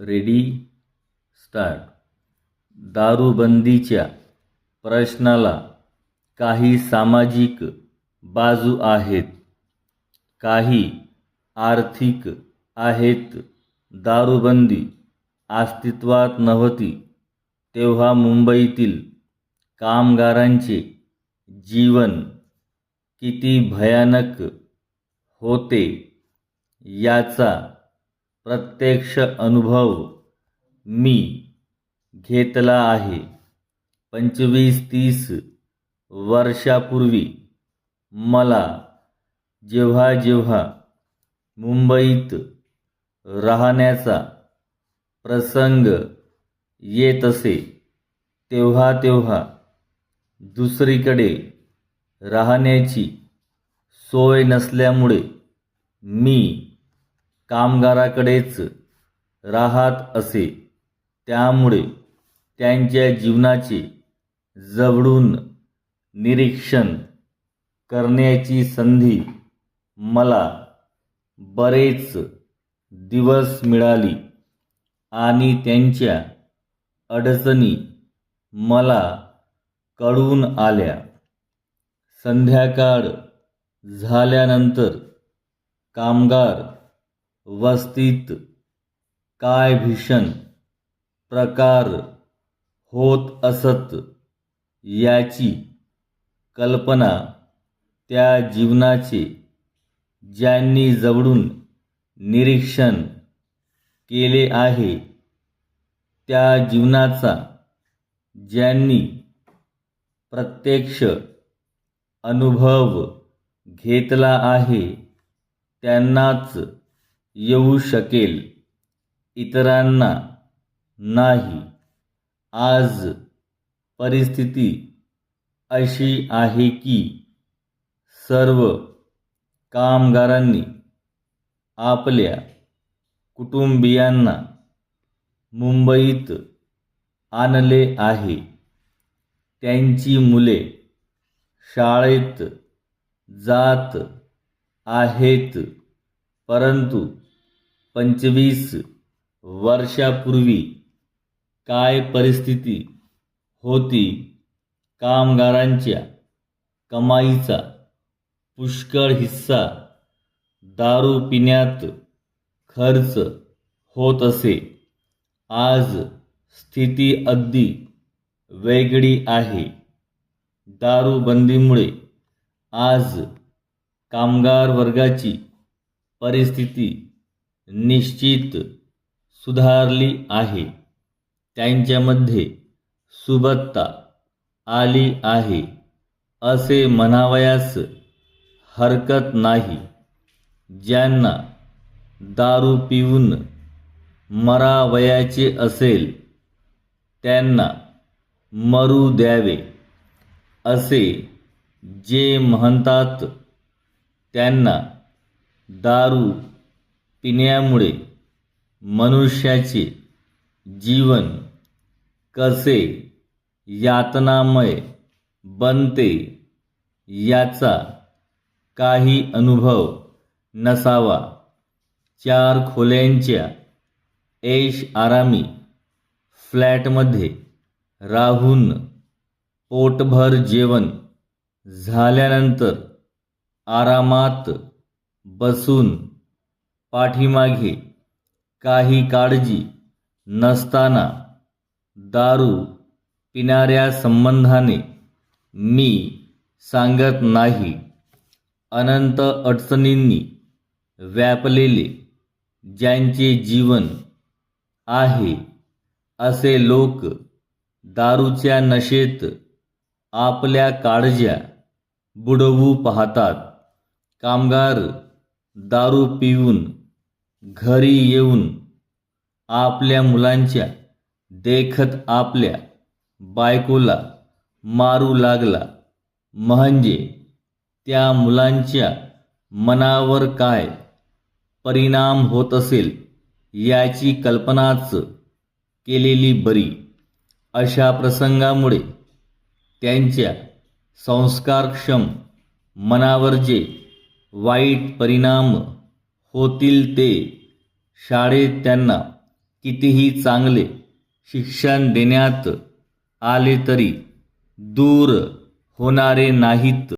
Ready start. दारूबंदीच्या प्रश्नाला काही सामाजिक बाजू आहेत काही आर्थिक आहेत. दारूबंदी अस्तित्वात नव्हती तेव्हा मुंबईतील कामगारांचे जीवन किती भयानक होते याचा प्रत्यक्ष अनुभव मी घेतला आहे. पंचवीस तीस वर्षापूर्वी मला जेव्हा जेव्हा मुंबईत राहण्याचा प्रसंग येत असे तेव्हा तेव्हा दुसरीकडे राहण्याची सोय नसल्यामुळे मी कामगाराकडेच राहत असे. त्यामुळे त्यांच्या जीवनाचे जवळून निरीक्षण करण्याची संधी मला बरेच दिवस मिळाली आणि त्यांच्या अडचणी मला कळून आल्या. संध्याकाळ झाल्यानंतर कामगार वस्तीत काय भीषण प्रकार होत असत याची कल्पना त्या जीवनाचे ज्यांनी जवळून निरीक्षण केले आहे त्या जीवनाचा ज्यांनी प्रत्यक्ष अनुभव घेतला आहे त्यांनाच येऊ शकेल. इतरांना नाही. आज परिस्थिती अशी आहे की सर्व कामगारांनी आपल्या कुटुंबियांना मुंबईत आणले आहे. त्यांची मुले शाळेत जात आहेत परंतु पंचवीस वर्षापूर्वी काय परिस्थिती होती कामगारांच्या कमाईचा पुष्कळ हिस्सा दारू पिण्यात खर्च होत असे. आज स्थिती अगदी वेगळी आहे. दारूबंदीमुळे आज कामगार वर्गाची परिस्थिती निश्चित सुधारली आहे. त्यांच्यामध्ये सुबत्ता आली आहे. असे म्हणावयास हरकत नाही. ज्यांना दारू पिऊन मरावयाचे असेल त्यांना मरू द्यावे. असे जे म्हणतात त्यांना दारू पिण्यामुळे मनुष्याचे जीवन कसे यातनामय बनते याचा काही अनुभव नसावा. चार खोल्यांच्या ऐश आरामी फ्लॅटमध्ये राहून पोटभर जेवण झाल्यानंतर आरामात बसून पाठीमागे काही काळजी नसताना दारू पिणाऱ्या संबंधाने मी सांगत नाही. अनंत अडचणींनी व्यापलेले ज्यांचे जीवन आहे असे लोक दारूच्या नशेत आपल्या काळज्या बुडवू पाहतात. कामगार दारू पिऊन घरी येऊन आपल्या मुलांच्या देखत आपल्या बायकोला मारू लागला. म्हणजे त्या मुलांच्या मनावर काय परिणाम होत असेल याची कल्पनाच केलेली बरी. अशा प्रसंगामुळे त्यांच्या संस्कारक्षम मनावर जे वाईट परिणाम होतील ते. शाळेत त्यांना कितीही चांगले शिक्षण देण्यात आले तरी दूर होणारे नाहीत.